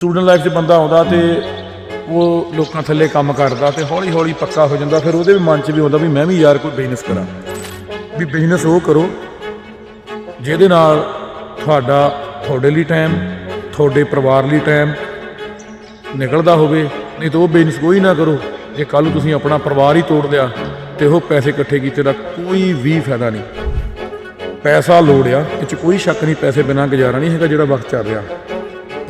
Student life 'ਚ ਬੰਦਾ ਆਉਂਦਾ ਤੇ ਉਹ ਲੋਕਾਂ ਥੱਲੇ ਕੰਮ ਕਰਦਾ ਤੇ ਹੌਲੀ ਹੌਲੀ ਪੱਕਾ ਹੋ ਜਾਂਦਾ, ਫਿਰ ਉਹਦੇ ਵੀ ਮਨ 'ਚ ਵੀ ਆਉਂਦਾ ਵੀ ਮੈਂ ਵੀ ਯਾਰ ਕੋਈ ਬਿਜ਼ਨਸ ਕਰਾਂ। ਵੀ ਬਿਜ਼ਨਸ ਉਹ ਕਰੋ ਜਿਹਦੇ ਨਾਲ ਤੁਹਾਡਾ, ਤੁਹਾਡੇ ਲਈ ਟਾਈਮ ਤੁਹਾਡੇ ਪਰਿਵਾਰ ਲਈ ਟਾਈਮ ਨਿਕਲਦਾ ਹੋਵੇ, ਨਹੀਂ ਤਾਂ ਉਹ ਬਿਜ਼ਨਸ ਕੋਈ ਨਾ ਕਰੋ। ਜੇ ਕੱਲ ਨੂੰ ਤੁਸੀਂ ਆਪਣਾ ਪਰਿਵਾਰ ਹੀ ਤੋੜ ਲਿਆ ਤੇ ਉਹ ਪੈਸੇ ਇਕੱਠੇ ਕੀਤੇ ਦਾ ਕੋਈ ਵੀ ਫਾਇਦਾ ਨਹੀਂ। ਪੈਸਾ ਲੋੜ ਆ, ਇਹ 'ਚ ਕੋਈ ਸ਼ੱਕ ਨਹੀਂ, ਪੈਸੇ ਬਿਨਾਂ ਗੁਜ਼ਾਰਾ ਨਹੀਂ ਹੈਗਾ ਜਿਹੜਾ ਵਕਤ ਚੱਲ ਰਿਹਾ।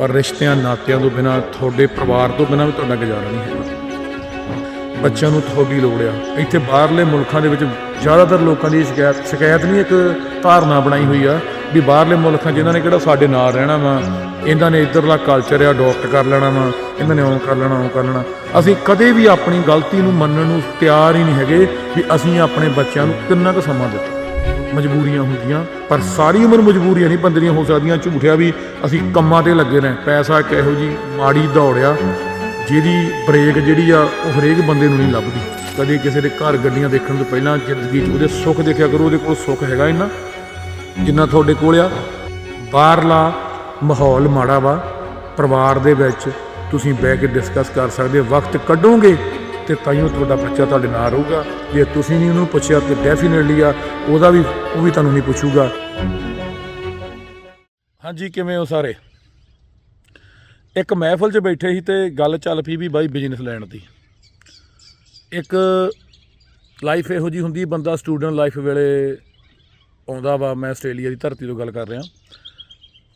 ਪਰ ਰਿਸ਼ਤਿਆਂ ਨਾਤਿਆਂ ਤੋਂ ਬਿਨਾਂ, ਤੁਹਾਡੇ ਪਰਿਵਾਰ ਤੋਂ ਬਿਨਾਂ ਵੀ ਤੁਹਾਡਾ ਗੁਜ਼ਾਰਾ ਨਹੀਂ ਹੈਗਾ। ਬੱਚਿਆਂ ਨੂੰ ਤੁਹਾਡੀ ਲੋੜ ਆ। ਇੱਥੇ ਬਾਹਰਲੇ ਮੁਲਕਾਂ ਦੇ ਵਿੱਚ ਜ਼ਿਆਦਾਤਰ ਲੋਕਾਂ ਦੀ ਸ਼ਿਕਾਇਤ ਸ਼ਿਕਾਇਤ ਨਹੀਂ, ਇੱਕ ਧਾਰਨਾ ਬਣਾਈ ਹੋਈ ਆ ਵੀ ਬਾਹਰਲੇ ਮੁਲਕਾਂ ਜਿਨ੍ਹਾਂ ਨੇ ਕਿਹੜਾ ਸਾਡੇ ਨਾਲ ਰਹਿਣਾ ਵਾ, ਇਹਨਾਂ ਨੇ ਇੱਧਰਲਾ ਕਲਚਰ ਆ ਅਡਾਪਟ ਕਰ ਲੈਣਾ ਵਾ, ਇਹਨਾਂ ਨੇ ਉਹ ਕਰ ਲੈਣਾ, ਉਹ ਕਰ ਲੈਣਾ। ਅਸੀਂ ਕਦੇ ਵੀ ਆਪਣੀ ਗਲਤੀ ਨੂੰ ਮੰਨਣ ਨੂੰ ਤਿਆਰ ਹੀ ਨਹੀਂ ਹੈਗੇ ਵੀ ਅਸੀਂ ਆਪਣੇ ਬੱਚਿਆਂ ਨੂੰ ਕਿੰਨਾ ਕੁ ਸਮਾਂ ਦਿੱਤਾ। ਮਜਬੂਰੀਆਂ ਹੁੰਦੀਆਂ, ਪਰ ਸਾਰੀ ਉਮਰ ਮਜਬੂਰੀਆਂ ਨਹੀਂ ਬੰਦੇ ਦੀਆਂ ਹੋ ਸਕਦੀਆਂ। ਝੂਠਿਆ ਵੀ ਅਸੀਂ ਕੰਮਾਂ ਤੇ ਲੱਗੇ ਰਹੇ। ਪੈਸਾ ਇੱਕ ਇਹੋ ਜੀ ਮਾੜੀ ਦੌੜਿਆ ਜਿਹਦੀ ਬ੍ਰੇਕ ਜਿਹੜੀ ਆ, ਉਹ ਹਰੇਕ ਬੰਦੇ ਨੂੰ ਨਹੀਂ ਲੱਭਦੀ। ਕਦੇ ਕਿਸੇ ਦੇ ਘਰ ਗੱਡੀਆਂ ਦੇਖਣ ਤੋਂ ਪਹਿਲਾਂ ਜ਼ਿੰਦਗੀ 'ਚ ਉਹਦੇ ਸੁੱਖ ਦੇਖਿਆ ਕਰੋ, ਉਹਦੇ ਕੋਲ ਸੁੱਖ ਹੈਗਾ ਇੰਨਾ, ਜਿੰਨਾ ਤੁਹਾਡੇ ਕੋਲ ਆ। ਬਾਹਰਲਾ ਮਾਹੌਲ ਮਾੜਾ ਵਾ, ਪਰਿਵਾਰ ਦੇ ਵਿੱਚ ਤੁਸੀਂ ਬਹਿ ਕੇ ਡਿਸਕਸ ਕਰ ਸਕਦੇ ਵਕਤ ਕੱਢੋਗੇ ਤੇ ਤਾਈਓ ਤੁਹਾਡਾ ਬੱਚਾ ਤੁਹਾਡੇ ਨਾਲ ਰਹੂਗਾ। ਜੇ ਤੁਸੀਂ ਨਹੀਂ ਉਹਨੂੰ ਪੁੱਛਿਆ ਤੇ ਡੈਫੀਨਿਟਲੀ ਆ, ਉਹਦਾ ਵੀ ਉਹ ਵੀ ਤੁਹਾਨੂੰ ਨਹੀਂ ਪੁੱਛੂਗਾ। ਹਾਂਜੀ, ਕਿਵੇਂ ਹੋ ਸਾਰੇ? ਇੱਕ ਮਹਿਫਲ 'ਚ ਬੈਠੇ ਸੀ ਤੇ ਗੱਲ ਚੱਲ ਪਈ ਵੀ ਬਾਈ ਬਿਜ਼ਨਸ ਲੈਣ ਦੀ। ਇੱਕ ਲਾਈਫ ਇਹੋ ਜੀ ਹੁੰਦੀ, ਬੰਦਾ ਸਟੂਡੈਂਟ ਲਾਈਫ ਵੇਲੇ ਆਉਂਦਾ ਵਾ। ਮੈਂ ਆਸਟ੍ਰੇਲੀਆ ਦੀ ਧਰਤੀ ਤੋਂ ਗੱਲ ਕਰ ਰਿਹਾ।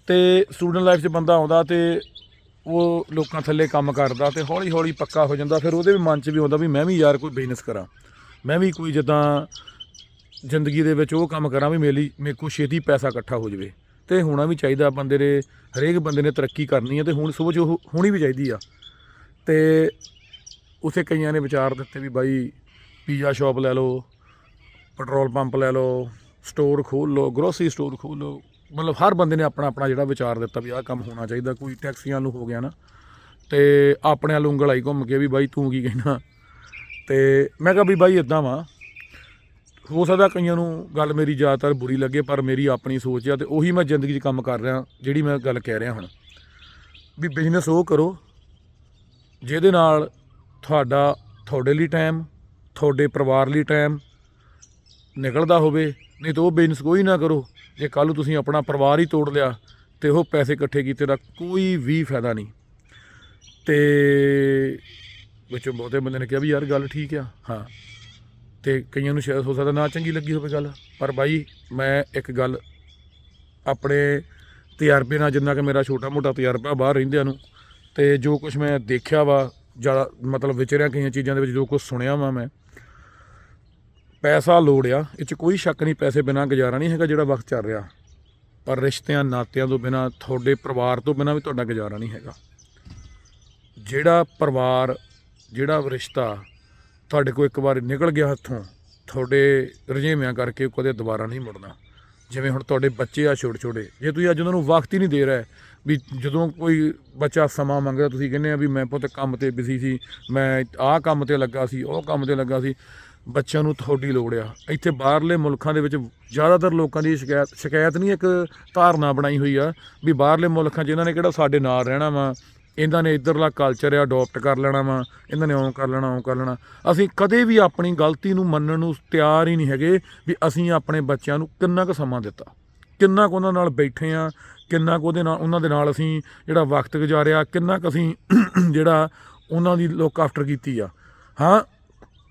ਤੇ ਸਟੂਡੈਂਟ ਲਾਈਫ 'ਚ ਬੰਦਾ ਆਉਂਦਾ ਤੇ ਉਹ ਲੋਕਾਂ ਥੱਲੇ ਕੰਮ ਕਰਦਾ ਤੇ ਹੌਲੀ ਹੌਲੀ ਪੱਕਾ ਹੋ ਜਾਂਦਾ, ਫਿਰ ਉਹਦੇ ਵੀ ਮਨ 'ਚ ਵੀ ਆਉਂਦਾ ਵੀ ਮੈਂ ਵੀ ਯਾਰ ਕੋਈ ਬਿਜ਼ਨਸ ਕਰਾਂ। ਮੈਂ ਵੀ ਕੋਈ ਜਿੱਦਾਂ ਜ਼ਿੰਦਗੀ ਦੇ ਵਿੱਚ ਉਹ ਕੰਮ ਕਰਾਂ ਵੀ ਮੇਰੇ ਲਈ, ਮੇਰੇ ਕੋਲ ਛੇਤੀ ਪੈਸਾ ਇਕੱਠਾ ਹੋ ਜਾਵੇ। ਤੇ ਹੋਣਾ ਵੀ ਚਾਹੀਦਾ ਬੰਦੇ ਦੇ, ਹਰੇਕ ਬੰਦੇ ਨੇ ਤਰੱਕੀ ਕਰਨੀ ਹੈ ਤੇ ਹੁਣ ਸੋਚ ਉਹ ਹੋਣੀ ਵੀ ਚਾਹੀਦੀ ਆ। ਤੇ ਉਥੇ ਕਈਆਂ ਨੇ ਵਿਚਾਰ ਦਿੱਤੇ ਵੀ ਬਾਈ ਪੀਜ਼ਾ ਸ਼ਾਪ ਲੈ ਲਓ ਪੈਟਰੋਲ ਪੰਪ ਲੈ ਲਓ ਸਟੋਰ ਖੋਲ ਲਓ ਗਰੋਸਰੀ ਸਟੋਰ ਖੋਲ ਲਓ। ਮਤਲਬ ਹਰ ਬੰਦੇ ਨੇ ਆਪਣਾ ਆਪਣਾ ਜਿਹੜਾ ਵਿਚਾਰ ਦਿੱਤਾ ਵੀ ਆਹ ਕੰਮ ਹੋਣਾ ਚਾਹੀਦਾ, ਕੋਈ ਟੈਕਸੀਆਂ ਨੂੰ ਹੋ ਗਿਆ ਨਾ, ਤੇ ਆਪਣੇ ਵੱਲ ਉਂਗਲ ਆਈ ਘੁੰਮ ਕੇ ਵੀ ਬਾਈ ਤੂੰ ਕੀ ਕਹਿਣਾ। ਤੇ ਮੈਂ ਕਿਹਾ ਵੀ ਬਾਈ ਇਦਾਂ ਵਾ, ਹੋ ਸਕਦਾ ਕਈਆਂ ਨੂੰ ਗੱਲ ਮੇਰੀ ਜ਼ਿਆਦਾਤਰ ਬੁਰੀ ਲੱਗੇ, ਪਰ ਮੇਰੀ ਆਪਣੀ ਸੋਚ ਆ ਤੇ ਉਹੀ ਮੈਂ ਜ਼ਿੰਦਗੀ 'ਚ ਕੰਮ ਕਰ ਰਿਹਾ, ਜਿਹੜੀ ਮੈਂ ਗੱਲ ਕਹਿ ਰਿਹਾ ਹੁਣ। ਵੀ ਬਿਜ਼ਨਸ ਉਹ ਕਰੋ, ਜਿਹਦੇ ਨਾਲ ਤੁਹਾਡਾ ਤੁਹਾਡੇ ਲਈ ਟਾਈਮ ਤੁਹਾਡੇ ਪਰਿਵਾਰ ਲਈ ਟਾਈਮ ਨਿਕਲਦਾ ਹੋਵੇ ਨਹੀਂ ਤਾਂ ਉਹ ਬਿਜ਼ਨਸ ਕੋਈ ਨਾ ਕਰੋ। ਜੇ ਕੱਲ ਨੂੰ ਤੁਸੀਂ ਆਪਣਾ ਪਰਿਵਾਰ ਹੀ ਤੋੜ ਲਿਆ ਤੇ ਉਹ ਪੈਸੇ ਇਕੱਠੇ ਕੀਤੇ ਦਾ ਕੋਈ ਵੀ ਫਾਇਦਾ ਨਹੀਂ। ਤੇ ਵਿੱਚੋਂ ਬਹੁਤੇ ਬੰਦੇ ਨੇ ਕਿਹਾ ਵੀ ਯਾਰ ਗੱਲ ਠੀਕ ਆ। ਹਾਂ। ਤੇ ਕਈਆਂ ਨੂੰ ਸ਼ਾਇਦ ਹੋ ਸਕਦਾ ਨਾ ਚੰਗੀ ਲੱਗੀ ਹੋਵੇ ਗੱਲ। ਪਰ ਬਾਈ, ਮੈਂ ਇੱਕ ਗੱਲ ਆਪਣੇ ਤਜਰਬੇ ਨਾਲ ਜਿੰਨਾ ਕਿ ਮੇਰਾ ਛੋਟਾ ਮੋਟਾ ਤਜਰਬਾ ਬਾਹਰ ਰਹਿੰਦਿਆਂ ਨੂੰ ਤੇ ਜੋ ਕੁਝ ਮੈਂ ਦੇਖਿਆ ਵਾ, ਜ਼ਿਆਦਾ ਮਤਲਬ ਵਿਚਰਿਆ ਕਈਆਂ ਚੀਜ਼ਾਂ ਦੇ ਵਿੱਚ ਜੋ ਕੁਝ ਸੁਣਿਆ ਵਾ ਮੈਂ ਪੈਸਾ ਲੋੜ ਆ, ਇਹ 'ਚ ਕੋਈ ਸ਼ੱਕ ਨਹੀਂ, ਪੈਸੇ ਬਿਨਾਂ ਗੁਜ਼ਾਰਾ ਨਹੀਂ ਹੈਗਾ ਜਿਹੜਾ ਵਕਤ ਚੱਲ ਰਿਹਾ। ਪਰ ਰਿਸ਼ਤਿਆਂ ਨਾਤਿਆਂ ਤੋਂ ਬਿਨਾਂ, ਤੁਹਾਡੇ ਪਰਿਵਾਰ ਤੋਂ ਬਿਨਾਂ ਵੀ ਤੁਹਾਡਾ ਗੁਜ਼ਾਰਾ ਨਹੀਂ ਹੈਗਾ। ਜਿਹੜਾ ਪਰਿਵਾਰ, ਜਿਹੜਾ ਰਿਸ਼ਤਾ ਤੁਹਾਡੇ ਕੋਲ ਇੱਕ ਵਾਰ ਨਿਕਲ ਗਿਆ ਹੱਥੋਂ, ਤੁਹਾਡੇ ਰੁਝੇਵਿਆਂ ਕਰਕੇ ਕਦੇ ਦੁਬਾਰਾ ਨਹੀਂ ਮੁੜਨਾ। ਜਿਵੇਂ ਹੁਣ ਤੁਹਾਡੇ ਬੱਚੇ ਆ ਛੋਟੇ ਛੋਟੇ ਜੇ ਤੁਸੀਂ ਅੱਜ ਉਹਨਾਂ ਨੂੰ ਵਕਤ ਹੀ ਨਹੀਂ ਦੇ ਰਹੇ ਵੀ ਜਦੋਂ ਕੋਈ ਬੱਚਾ ਸਮਾਂ ਮੰਗਦਾ, ਤੁਸੀਂ ਕਹਿੰਦੇ ਆ ਵੀ ਮੈਂ ਪੁੱਤ ਕੰਮ ਤੇ ਬਿਜ਼ੀ ਸੀ, ਮੈਂ ਆਹ ਕੰਮ ਤੇ ਲੱਗਾ ਸੀ, ਉਹ ਕੰਮ ਤੇ ਲੱਗਾ ਸੀ ਬੱਚਿਆਂ ਨੂੰ ਤੁਹਾਡੀ ਲੋੜ ਆ। ਇੱਥੇ ਬਾਹਰਲੇ ਮੁਲਕਾਂ ਦੇ ਵਿੱਚ ਜ਼ਿਆਦਾਤਰ ਲੋਕਾਂ ਦੀ ਸ਼ਿਕਾਇਤ ਸ਼ਿਕਾਇਤ ਨਹੀਂ, ਇੱਕ ਧਾਰਨਾ ਬਣਾਈ ਹੋਈ ਆ ਵੀ ਬਾਹਰਲੇ ਮੁਲਕਾਂ 'ਚ ਇਹਨਾਂ ਨੇ ਕਿਹੜਾ ਸਾਡੇ ਨਾਲ ਰਹਿਣਾ ਵਾ। ਇਹਨਾਂ ਨੇ ਇੱਧਰਲਾ ਕਲਚਰ ਆ ਅਡਾਪਟ ਕਰ ਲੈਣਾ ਵਾ। ਇਹਨਾਂ ਨੇ ਉਹ ਕਰ ਲੈਣਾ ਉਹ ਕਰ ਲੈਣਾ। ਅਸੀਂ ਕਦੇ ਵੀ ਆਪਣੀ ਗਲਤੀ ਨੂੰ ਮੰਨਣ ਨੂੰ ਤਿਆਰ ਹੀ ਨਹੀਂ ਹੈਗੇ ਵੀ ਅਸੀਂ ਆਪਣੇ ਬੱਚਿਆਂ ਨੂੰ ਕਿੰਨਾ ਕੁ ਸਮਾਂ ਦਿੱਤਾ। ਕਿੰਨਾ ਕੁ ਉਹਨਾਂ ਨਾਲ ਬੈਠੇ ਆ, ਕਿੰਨਾ ਕੁ ਉਹਦੇ ਨਾਲ ਉਹਨਾਂ ਦੇ ਨਾਲ ਅਸੀਂ ਜਿਹੜਾ ਵਕਤ ਗੁਜ਼ਾਰਿਆ, ਕਿੰਨਾ ਕੁ ਅਸੀਂ ਜਿਹੜਾ ਉਹਨਾਂ ਦੀ ਲੋਕ ਆਫਟਰ ਕੀਤੀ ਆ। ਹਾਂ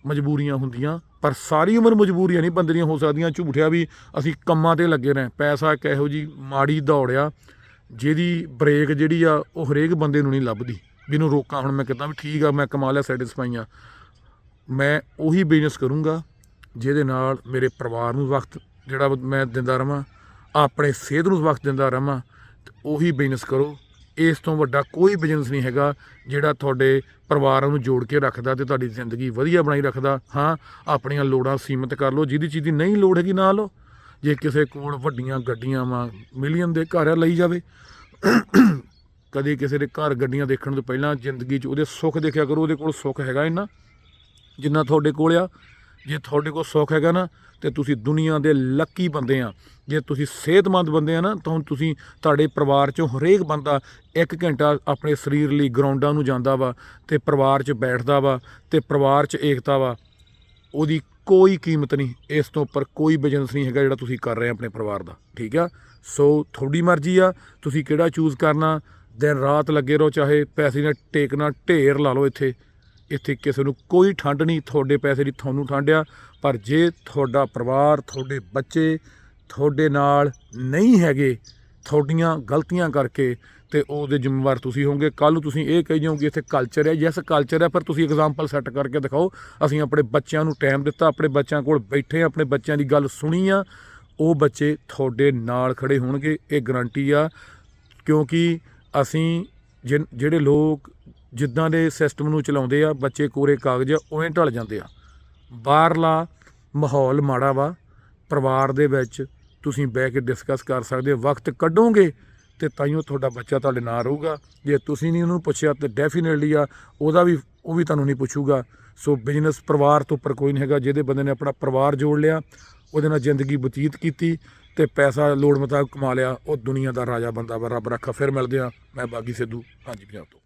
ਮਜਬੂਰੀਆਂ ਹੁੰਦੀਆਂ, ਪਰ ਸਾਰੀ ਉਮਰ ਮਜਬੂਰੀਆਂ ਨਹੀਂ ਬੰਦੇ ਦੀਆਂ ਹੋ ਸਕਦੀਆਂ। ਝੂਠਿਆ ਵੀ ਅਸੀਂ ਕੰਮਾਂ ਤੇ ਲੱਗੇ ਰਹੇ। ਪੈਸਾ ਇੱਕ ਇਹੋ ਜੀ ਮਾੜੀ ਦੌੜਿਆ ਜਿਹਦੀ ਬ੍ਰੇਕ ਜਿਹੜੀ ਆ, ਉਹ ਹਰੇਕ ਬੰਦੇ ਨੂੰ ਨਹੀਂ ਲੱਭਦੀ। ਵੀ ਇਹਨੂੰ ਰੋਕਾਂ, ਹੁਣ ਮੈਂ ਕਿਦਾਂ ਵੀ ਠੀਕ ਆ, ਮੈਂ ਕਮਾ ਲਿਆ ਸੈਟੀਸਫਾਈ ਆ। ਮੈਂ ਉਹੀ ਬਿਜ਼ਨਸ ਕਰੂੰਗਾ, ਜਿਹਦੇ ਨਾਲ ਮੇਰੇ ਪਰਿਵਾਰ ਨੂੰ ਵਕਤ ਜਿਹੜਾ ਮੈਂ ਦਿੰਦਾ ਰਵਾਂ, ਆਪਣੇ ਸਿਹਤ ਨੂੰ ਵਕਤ ਦਿੰਦਾ ਰਵਾਂ, ਤੇ ਉਹੀ ਬਿਜ਼ਨਸ ਕਰੋ। ਇਸ ਤੋਂ ਵੱਡਾ ਕੋਈ ਬਿਜ਼ਨਸ ਨਹੀਂ ਹੈਗਾ ਜਿਹੜਾ ਤੁਹਾਡੇ ਪਰਿਵਾਰਾਂ ਨੂੰ ਜੋੜ ਕੇ ਰੱਖਦਾ ਤੇ ਤੁਹਾਡੀ ਜ਼ਿੰਦਗੀ ਵਧੀਆ ਬਣਾਈ ਰੱਖਦਾ। ਹਾਂ, ਆਪਣੀਆਂ ਲੋੜਾਂ ਸੀਮਿਤ ਕਰ ਲਓ, ਜਿਹਦੀ ਚੀਜ਼ ਦੀ ਨਹੀਂ ਲੋੜ ਹੈਗੀ ਨਾ ਲਓ। ਜੇ ਕਿਸੇ ਕੋਲ ਵੱਡੀਆਂ ਗੱਡੀਆਂ ਵਾਂ, ਮਿਲੀਅਨ ਦੇ ਘਰ ਆ, ਲਈ ਜਾਵੇ। ਕਦੇ ਕਿਸੇ ਦੇ ਘਰ ਗੱਡੀਆਂ ਦੇਖਣ ਤੋਂ ਪਹਿਲਾਂ ਜ਼ਿੰਦਗੀ 'ਚ ਉਹਦੇ ਸੁੱਖ ਦੇਖਿਆ ਕਰੋ, ਉਹਦੇ ਕੋਲ ਸੁੱਖ ਹੈਗਾ ਇੰਨਾ, ਜਿੰਨਾ ਤੁਹਾਡੇ ਕੋਲ ਆ। ਜੇ ਤੁਹਾਡੇ ਕੋਲ ਸੁੱਖ ਹੈਗਾ ਨਾ, ਤੇ ਤੁਸੀਂ ਦੁਨੀਆ ਦੇ ਲੱਕੀ ਬੰਦੇ ਆ। ਜੇ ਤੁਸੀਂ ਸਿਹਤਮੰਦ ਬੰਦੇ ਆ ਨਾ, ਤਾਂ ਹੁਣ ਤੁਸੀਂ ਤੁਹਾਡੇ ਪਰਿਵਾਰ ਚੋਂ ਹਰੇਕ ਬੰਦਾ ਇੱਕ ਘੰਟਾ ਆਪਣੇ ਸਰੀਰ ਲਈ ਗਰਾਊਂਡਾਂ ਨੂੰ ਜਾਂਦਾ ਵਾ, ਤੇ ਪਰਿਵਾਰ 'ਚ ਬੈਠਦਾ ਵਾ, ਤੇ ਪਰਿਵਾਰ 'ਚ ਏਕਤਾ ਵਾ। ਉਹਦੀ ਕੋਈ ਕੀਮਤ ਨਹੀਂ, ਇਸ ਤੋਂ ਉੱਪਰ ਕੋਈ ਬਿਜ਼ਨਸ ਨਹੀਂ ਹੈਗਾ ਜਿਹੜਾ ਤੁਸੀਂ ਕਰ ਰਹੇ ਆਪਣੇ ਪਰਿਵਾਰ ਦਾ, ਠੀਕ ਆ? ਸੋ ਤੁਹਾਡੀ ਮਰਜ਼ੀ ਆ, ਤੁਸੀਂ ਕਿਹੜਾ ਚੂਜ਼ ਕਰਨਾ, ਦਿਨ ਰਾਤ ਲੱਗੇ ਰਹੋ, ਚਾਹੇ ਪੈਸੇ ਨਾਲ ਟੇਕਣਾ, ਢੇਰ ਲਾ ਲਓ ਇੱਥੇ। ਇੱਥੇ ਕਿਸੇ ਨੂੰ ਕੋਈ ਠੰਡ ਨਹੀਂ ਤੁਹਾਡੇ ਪੈਸੇ ਦੀ ਤੁਹਾਨੂੰ ਠੰਡ ਆ ਪਰ ਜੇ ਤੁਹਾਡਾ ਪਰਿਵਾਰ ਤੁਹਾਡੇ ਬੱਚੇ ਤੁਹਾਡੇ ਨਾਲ ਨਹੀਂ ਹੈਗੇ ਤੁਹਾਡੀਆਂ ਗਲਤੀਆਂ ਕਰਕੇ ਤੇ ਉਹਦੇ ਜ਼ਿੰਮੇਵਾਰ ਤੁਸੀਂ ਹੋਵੋਗੇ। ਕੱਲ ਨੂੰ ਤੁਸੀਂ ਇਹ ਕਹੀ ਜਾਓਗੇ ਇੱਥੇ ਕਲਚਰ ਹੈ ਯੈਸ ਕਲਚਰ ਹੈ ਪਰ ਤੁਸੀਂ ਐਗਜ਼ਾਮਪਲ ਸੈੱਟ ਕਰਕੇ ਦਿਖਾਓ। ਅਸੀਂ ਆਪਣੇ ਬੱਚਿਆਂ ਨੂੰ ਟਾਈਮ ਦਿੱਤਾ ਆਪਣੇ ਬੱਚਿਆਂ ਕੋਲ ਬੈਠੇ ਹਾਂ, ਆਪਣੇ ਬੱਚਿਆਂ ਦੀ ਗੱਲ ਸੁਣੀ ਆ। ਉਹ ਬੱਚੇ ਤੁਹਾਡੇ ਨਾਲ ਖੜੇ ਹੋਣਗੇ ਇਹ ਗਰੰਟੀ ਆ। ਕਿਉਂਕਿ ਅਸੀਂ ਜਿਨ- ਜਿਹੜੇ ਲੋਕ ਜਿੱਦਾਂ ਦੇ ਸਿਸਟਮ ਨੂੰ ਚਲਾਉਂਦੇ ਆ ਬੱਚੇ ਕੋਰੇ ਕਾਗਜ਼ ਆ, ਉਵੇਂ ਢਲ ਜਾਂਦੇ ਆ। ਬਾਹਰਲਾ ਮਾਹੌਲ ਮਾੜਾ ਵਾ ਪਰਿਵਾਰ ਦੇ ਵਿੱਚ ਤੁਸੀਂ ਬਹਿ ਕੇ ਡਿਸਕਸ ਕਰ ਸਕਦੇ ਹੋ ਵਕਤ ਕੱਢੋਗੇ ਤੇ ਤਾਈਓ ਤੁਹਾਡਾ ਬੱਚਾ ਤੁਹਾਡੇ ਨਾਲ ਰਹੂਗਾ। ਜੇ ਤੁਸੀਂ ਨਹੀਂ ਉਹਨੂੰ ਪੁੱਛਿਆ ਤੇ ਡੈਫੀਨਿਟਲੀ ਆ ਉਹਦਾ ਵੀ ਉਹ ਵੀ ਤੁਹਾਨੂੰ ਨਹੀਂ ਪੁੱਛੂਗਾ। ਸੋ ਬਿਜ਼ਨਸ ਪਰਿਵਾਰ ਤੋਂ ਉੱਪਰ ਕੋਈ ਨਹੀਂ ਹੈਗਾ ਜਿਹਦੇ ਬੰਦੇ ਨੇ ਆਪਣਾ ਪਰਿਵਾਰ ਜੋੜ ਲਿਆ ਉਹਦੇ ਨਾਲ ਜ਼ਿੰਦਗੀ ਬਤੀਤ ਕੀਤੀ ਤੇ ਪੈਸਾ ਲੋੜ ਮੁਤਾਬਕ ਕਮਾ ਲਿਆ ਉਹ ਦੁਨੀਆ ਦਾ ਰਾਜਾ ਬੰਦਾ ਵਾ ਰੱਬ ਰੱਖਾ। ਫਿਰ ਮਿਲਦੇ ਆ ਮੈਂ ਬਾਗੀ ਸਿੱਧੂ ਹਾਂਜੀ ਪੰਜਾਬ ਤੋਂ।